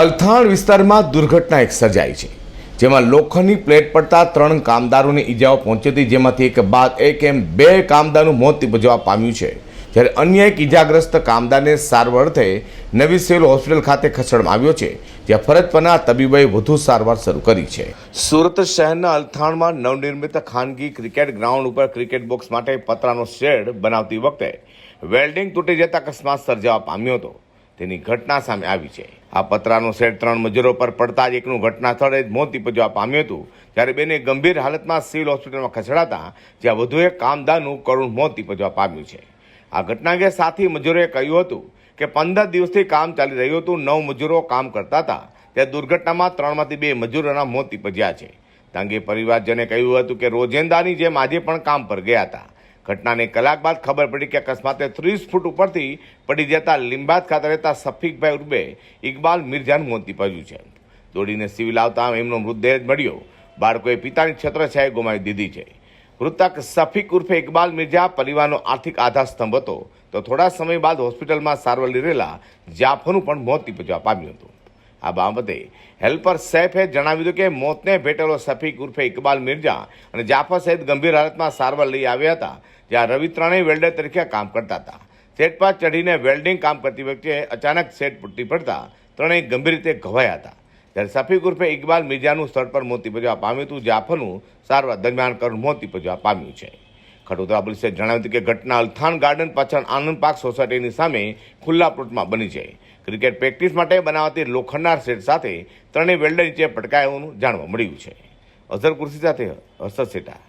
અલથાણ વિસ્તારમાં દુર્ઘટના એક સર્જાઈ છે, જેમાં લોખંડની પ્લેટ પડતા ત્રણ કામદારોને ઈજાઓ પહોંચી હતી, જેમાંથી એક બાદ એક એમ બે કામદારનું મોત નિપજવા પામ્યું છે. જ્યારે અન્ય એક ઈજાગ્રસ્ત કામદારને સારવાર નવી સિવિલ હોસ્પિટલ ખાતે ખસેડવામાં આવ્યો છે, જ્યાં ફરજ પરના તબીબોએ વધુ સારવાર શરૂ કરી છે. સુરત શહેરના અલથાણમાં નવનિર્મિત ખાનગી ક્રિકેટ ગ્રાઉન્ડ ઉપર ક્રિકેટ બોક્સ માટે પતરાનો શેડ બનાવતી વખતે વેલ્ડિંગ તૂટી જતા અકસ્માત સર્જાવા પામ્યો હતો. તેની ઘટના સામે આવી છે. આ પતરાનો સેટ ત્રણ મજૂરો પર પડતા જ એકનું ઘટના સ્થળે જ મોત નિપજવા પામ્યું હતું. જ્યારે બેને ગંભીર હાલતમાં સિવિલ હોસ્પિટલમાં ખસેડાતા, જ્યાં વધુ એક કામદારનું કરુણ મોત નિપજવા પામ્યું છે. આ ઘટના અંગે સાથી મજૂરોએ કહ્યું હતું કે પંદર દિવસથી કામ ચાલી રહ્યું હતું, નવ મજૂરો કામ કરતા હતા. ત્યાં દુર્ઘટનામાં ત્રણમાંથી બે મજૂરોના મોત નિપજ્યા છે. તે પરિવારજને કહ્યું હતું કે રોજેંદાની જેમ આજે પણ કામ પર ગયા હતા. ઘટનાને કલાક બાદ ખબર પડી કે અકસ્માતે ત્રીસ ફૂટ ઉપરથી પડી જતા લીંબાત ખાતે રહેતા સફીકભાઈ ઉર્બે ઇકબાલ મિર્ઝાન મોતી નીપજ્યું છે. દોડીને સિવિલ આવતા એમનો મૃતદેહ મળ્યો. બાળકોએ પિતાની છત્રછાયા ગુમાવી દીધી છે. મૃતક સફીક ઉર્ફે ઇકબાલ મિર્જા પરિવારનો આર્થિક આધાર સ્તંભ હતો. તો થોડા સમય બાદ હોસ્પિટલમાં સારવાર રહેલા જાફરનું પણ મોત નિપજવા પામ્યું હતું. આ બાબતે હેલ્પર સૈફે જણાવ્યું હતું કે મોતને ભેટેલો સફીક ઉર્ફે ઇકબાલ મિર્જા અને જાફર સહિત ગંભીર હાલતમાં સારવાર લઈ આવ્યા હતા, જ્યાં રવિ ત્રણેય વેલ્ડર તરીકે કામ કરતા હતા. સેટ પર ચઢીને વેલ્ડિંગ કામ કરતી વખતે અચાનક સેટ તૂટી પડતા ત્રણેય ગંભીર રીતે ઘવાયા હતા. જ્યારે સફીક ઉર્ફે ઇકબાલ મિર્જાનું સ્થળ પર મોત નિપજવા પામ્યું હતું, જાફરનું સારવાર દરમિયાન કરુણ મોત નિપજવા પામ્યું છે. ખડોદરા પોલીસે જણાવ્યું કે ઘટના અલથાણ ગાર્ડન પાછળ આનંદ પાર્ક સોસાયટીની સામે ખુલ્લા પ્લોટમાં બની છે. ક્રિકેટ પ્રેક્ટિસ માટે બનાવાતી લોખંડના શેડ સાથે ત્રણેય વેલ્ડર નીચે પટકાયા જાણવા મળ્યું છે. અઝર કુર્સી સાથે હર્ષદ સેટા.